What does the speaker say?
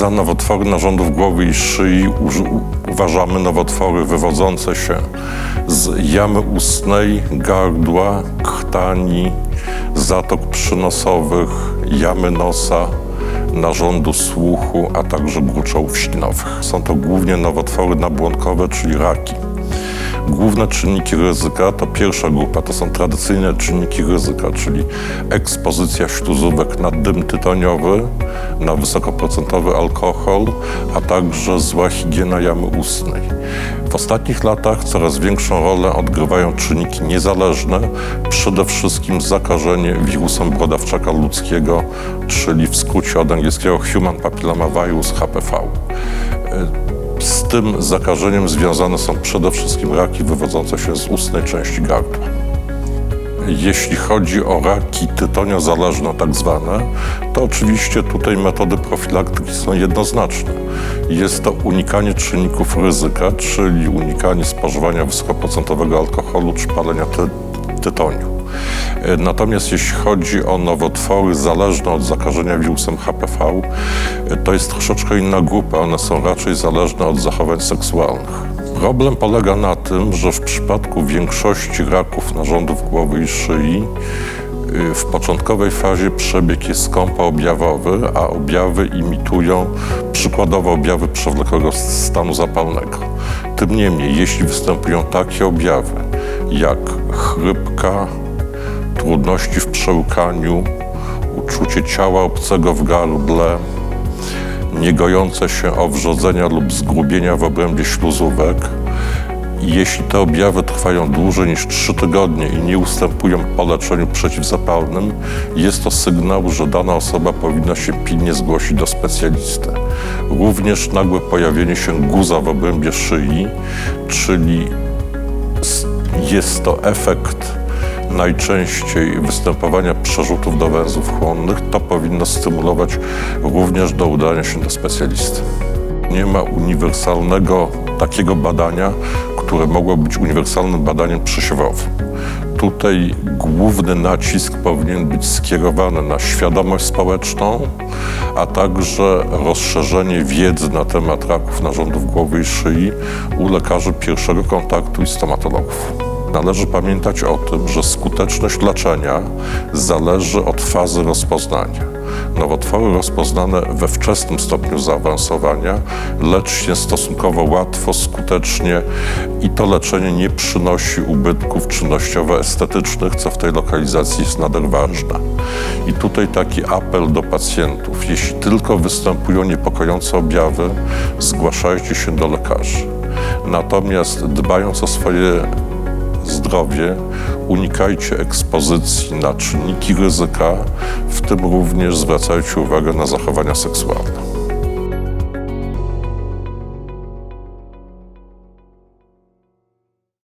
nowotwory narządów głowy i szyi uważamy nowotwory wywodzące się z jamy ustnej, gardła, krtani, zatok przynosowych, jamy nosa, narządu słuchu, a także gruczołów ślinowych. Są to głównie nowotwory nabłonkowe, czyli raki. Główne czynniki ryzyka to pierwsza grupa, to są tradycyjne czynniki ryzyka, czyli ekspozycja śluzówek na dym tytoniowy, na wysokoprocentowy alkohol, a także zła higiena jamy ustnej. W ostatnich latach coraz większą rolę odgrywają czynniki niezależne, przede wszystkim zakażenie wirusem brodawczaka ludzkiego, czyli w skrócie od angielskiego Human Papilloma Virus HPV. Tym zakażeniem związane są przede wszystkim raki wywodzące się z ustnej części gardła. Jeśli chodzi o raki tytoniozależne tak zwane, to oczywiście tutaj metody profilaktyki są jednoznaczne. Jest to unikanie czynników ryzyka, czyli unikanie spożywania wysokoprocentowego alkoholu czy palenia ty tytoniu. Natomiast jeśli chodzi o nowotwory zależne od zakażenia wirusem HPV, to jest troszeczkę inna grupa. One są raczej zależne od zachowań seksualnych. Problem polega na tym, że w przypadku większości raków narządów głowy i szyi y, w początkowej fazie przebieg jest skąpoobjawowy, a objawy imitują przykładowo objawy przewlekłego stanu zapalnego. Tym niemniej, jeśli występują takie objawy jak chrypka, trudności w przełkaniu, uczucie ciała obcego w gardle, niegojące się owrzodzenia lub zgrubienia w obrębie śluzówek. Jeśli te objawy trwają dłużej niż 3 tygodnie i nie ustępują po leczeniu przeciwzapalnym, jest to sygnał, że dana osoba powinna się pilnie zgłosić do specjalisty. Również nagłe pojawienie się guza w obrębie szyi, czyli jest to efekt najczęściej występowania przerzutów do węzłów chłonnych, to powinno stymulować również do udania się do specjalisty. Nie ma uniwersalnego takiego badania, które mogło być uniwersalnym badaniem przesiewowym. Tutaj główny nacisk powinien być skierowany na świadomość społeczną, a także rozszerzenie wiedzy na temat raków narządów głowy i szyi u lekarzy pierwszego kontaktu i stomatologów. Należy pamiętać o tym, że skuteczność leczenia zależy od fazy rozpoznania. Nowotwory rozpoznane we wczesnym stopniu zaawansowania leczy się stosunkowo łatwo, skutecznie i to leczenie nie przynosi ubytków czynnościowo-estetycznych, co w tej lokalizacji jest nader ważne. I tutaj taki apel do pacjentów. Jeśli tylko występują niepokojące objawy, zgłaszajcie się do lekarzy. Natomiast dbając o swoje zdrowie, unikajcie ekspozycji na czynniki ryzyka, w tym również zwracajcie uwagę na zachowania seksualne.